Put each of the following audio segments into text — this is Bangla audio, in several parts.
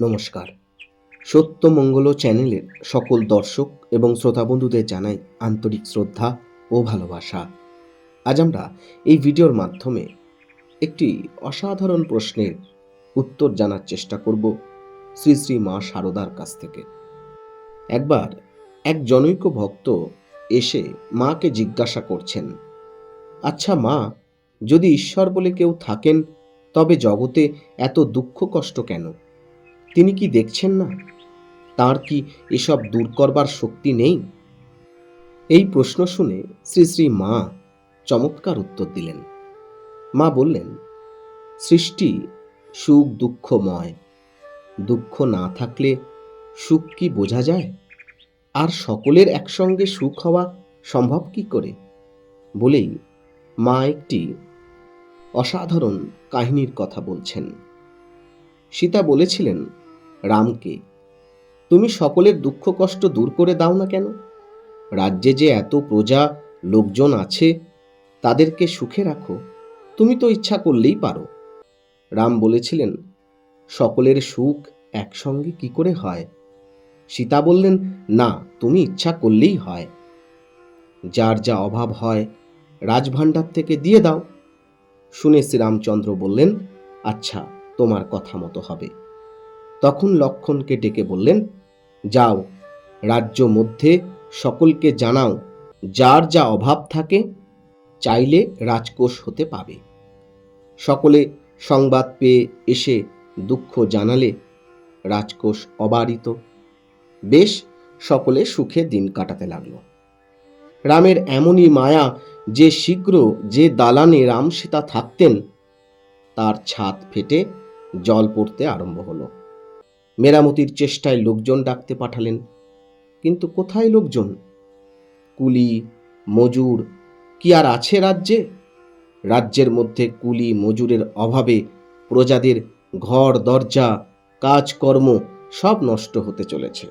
নমস্কার। সত্যমঙ্গল চ্যানেলের সকল দর্শক এবং শ্রোতা বন্ধুদের জানাই আন্তরিক শ্রদ্ধা ও ভালোবাসা। আজ আমরা এই ভিডিওর মাধ্যমে একটি অসাধারণ প্রশ্নের উত্তর জানার চেষ্টা করব শ্রী শ্রী মা শারদার কাছ থেকে। একবার এক জনৈক ভক্ত এসে মাকে জিজ্ঞাসা করছেন আচ্ছা মা, যদি ঈশ্বর বলে কেউ থাকেন, তবে জগতে এত দুঃখ কষ্ট কেন? তিনি কি দেখছেন না? তার কি এসব দূর করবার শক্তি নেই? এই প্রশ্ন শুনে শ্রী শ্রী মা চমৎকার উত্তর দিলেন। মা বললেন, সৃষ্টি সুখ দুঃখময়। দুঃখ না থাকলে সুখ কি বোঝা যায়? আর সকলের একসঙ্গে সুখ হওয়া সম্ভব কি করে? বলেই মা একটি অসাধারণ কাহিনীর কথা বলছেন। সীতা বলেছিলেন রামকে। তুমি সকলের দুঃখ কষ্ট দূর করে দাও না কেন? রাজ্যে যে এত প্রজা, লোকজন আছে, তাদেরকে সুখে রাখো। তুমি তো ইচ্ছা করলেই পারো। রাম বলেছিলেন, সকলের সুখ একসঙ্গে কি করে হয়? সীতা বললেন, না, তুমি ইচ্ছা করলেই হয়। যার যা অভাব হয়, রাজভাণ্ডার থেকে দিয়ে দাও। শুনে শ্রীরামচন্দ্র বললেন আচ্ছা তোমার কথা মতো হবে। তখন লক্ষণকে ডেকে বললেন, যাও, রাজ্য মধ্যে সকলকে জানাও, যার যা অভাব থাকে, চাইলে রাজকোষ হতে পাবে। সকলে সংবাদ পেয়ে এসে দুঃখ জানালে, রাজকোষ অবারিত। বেশ, সকলে সুখে দিন কাটাতে লাগল। রামের এমনই মায়া যে শীঘ্র যে দালানে রাম সীতা থাকতেন, তার ছাদ ফেটে জল পড়তে আরম্ভ হলো। মেরামতির চেষ্টায় লোকজন ডাকতে পাঠালেন। কিন্তু কোথায় লোকজন? কুলি, মজুর, কি আর আছে রাজ্যে? রাজ্যের মধ্যে কুলি, মজুরের অভাবে প্রজাদের ঘর, দরজা, কাজকর্ম সব নষ্ট হতে চলেছে।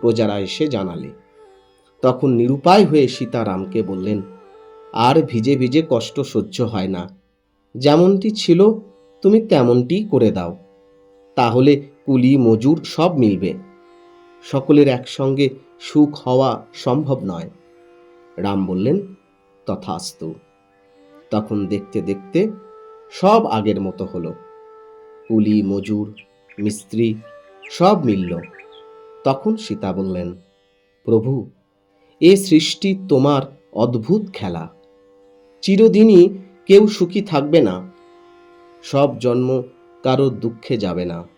প্রজারা এসে জানালে। তখন নিরুপায় হয়ে সীতারামকে বললেন, আর ভিজে ভিজে কষ্ট সহ্য হয় না। যেমনটি ছিল, তুমি তেমনটি করে দাও। তাহলে কুলি, মজুর সব মিলবে। সকলের একসঙ্গে সুখ হওয়া সম্ভব নয়। রাম বললেন, তথাস্তু। তখন দেখতে দেখতে সব আগের মতো হলো। কুলি, মজুর, মিস্ত্রি সব মিলল। তখন সীতা বললেন, প্রভু, এ সৃষ্টি তোমার অদ্ভুত খেলা। চিরদিনই কেউ সুখী থাকবে না। সব জন্ম কারও দুঃখে যাবে না।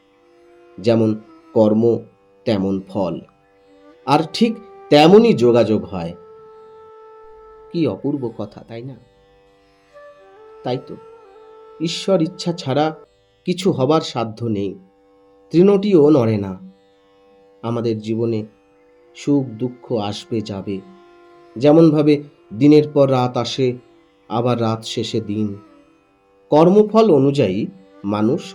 যেমন কর্ম, তেমন ফল। আর ঠিক তেমনই যোগাযোগ হয়। কি অপূর্ব কথা, তাই না? তাই তো। ঈশ্বর ইচ্ছা ছাড়া কিছু হবার সাধ্য নেই। তৃণটিও নড়ে না। আমাদের জীবনে সুখ, দুঃখ আসবে, যাবে। যেমনভাবে দিনের পর রাত আসে, আবার রাত শেষে দিন। কর্মফল অনুযায়ী মানুষ